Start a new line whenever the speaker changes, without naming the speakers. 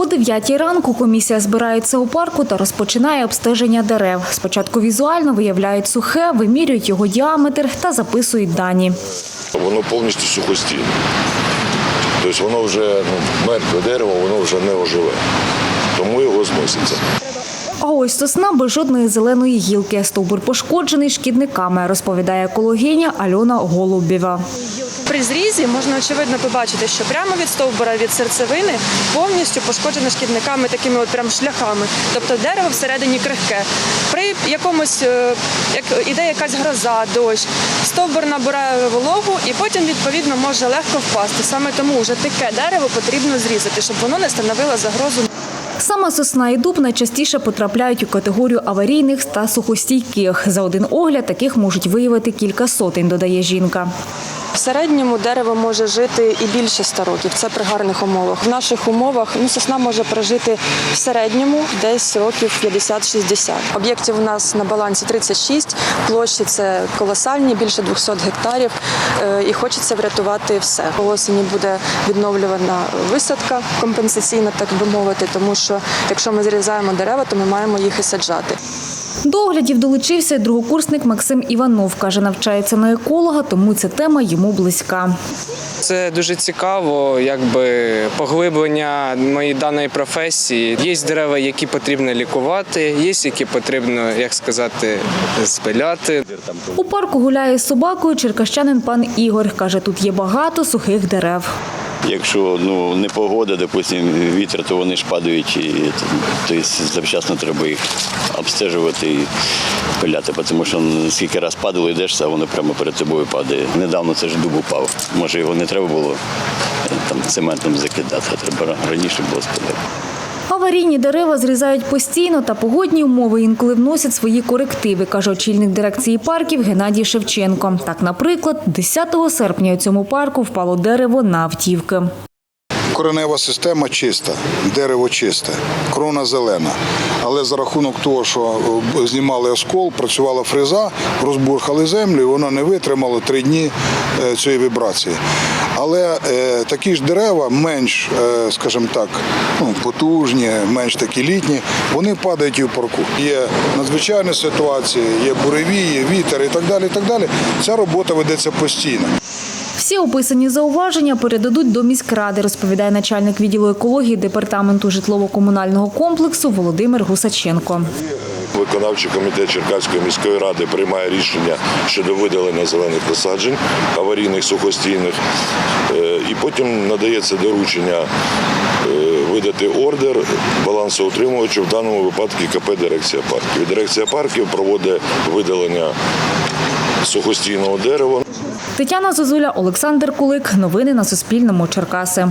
О 9 ранку комісія збирається у парку та розпочинає обстеження дерев. Спочатку візуально виявляють сухе, вимірюють його діаметр та записують дані.
Воно повністю сухостійне. Тобто воно вже ну, мертве дерево, воно вже не оживе. Тому його зноситься.
А ось сосна без жодної зеленої гілки. Стовбур пошкоджений шкідниками, розповідає екологиня Альона Голубєва.
При зрізі можна очевидно побачити, що прямо від стовбура від серцевини повністю пошкоджено шкідниками такими от прям шляхами. Тобто дерево всередині крихке. При якомусь е, як іде якась гроза, дощ, стовбур набирає вологу і потім відповідно може легко впасти. Саме тому вже таке дерево потрібно зрізати, щоб воно не становило загрозу
Саме сосна і дуб найчастіше потрапляють у категорію аварійних та сухостійких. За один огляд таких можуть виявити кілька сотень, додає жінка.
В середньому дерево може жити і більше 100 років. Це при гарних умовах. В наших умовах ну, сосна може прожити в середньому десь років 50-60. Об'єктів у нас на балансі 36, площі це колосальні, більше 200 гектарів. Е, І хочеться врятувати все. По осені буде відновлювана висадка компенсаційна, так би мовити, тому що якщо ми зрізаємо дерева, то ми маємо їх і саджати.
До оглядів долучився й другокурсник Максим Іванов. Каже, навчається на еколога, тому ця тема йому близька.
Це дуже цікаво, якби поглиблення моєї даної професії. Є дерева, які потрібно лікувати, є які потрібно, як сказати, спиляти.
У парку гуляє з собакою черкащанин пан Ігор. Каже, тут є багато сухих дерев.
Якщо ну, не погода, допустим, вітер, то вони ж падають, і тобто завчасно треба їх обстежувати і пиляти, тому що скільки раз падало, йдеш, а воно прямо перед тобою падає. Недавно це ж дуб упав. Може його не треба було е, там цементом закидати, а треба раніше було спиляти.
Аварійні дерева зрізають постійно, та погодні умови інколи вносять свої корективи, каже очільник дирекції парків Геннадій Шевченко. Так, наприклад, 10 серпня у цьому парку впало дерево на автівки.
Коренева система чиста, дерево чисте, крона зелена. Але за рахунок того, що е, знімали оскол, працювала фреза, розбурхали землю, і воно не витримало три дні е, цієї вібрації. Але е, такі ж дерева, менш, е, скажімо так, ну, потужні, менш такі літні, вони падають і в парку. Є надзвичайні ситуації, є буревії, вітер і так далі. І так далі. Ця робота ведеться постійно.
Всі описані зауваження передадуть до міськради, розповідає начальник відділу екології департаменту житлово-комунального комплексу Володимир Гусаченко.
Виконавчий комітет Черкаської міської ради приймає рішення щодо видалення зелених насаджень аварійних сухостійних. Е, І потім надається доручення е, видати ордер балансоутримувачу, в даному випадку КП Дирекція парків. Дирекція парків проводить видалення сухостійного дерева.
Тетяна Зозуля, Олександр Кулик. Новини на Суспільному. Черкаси.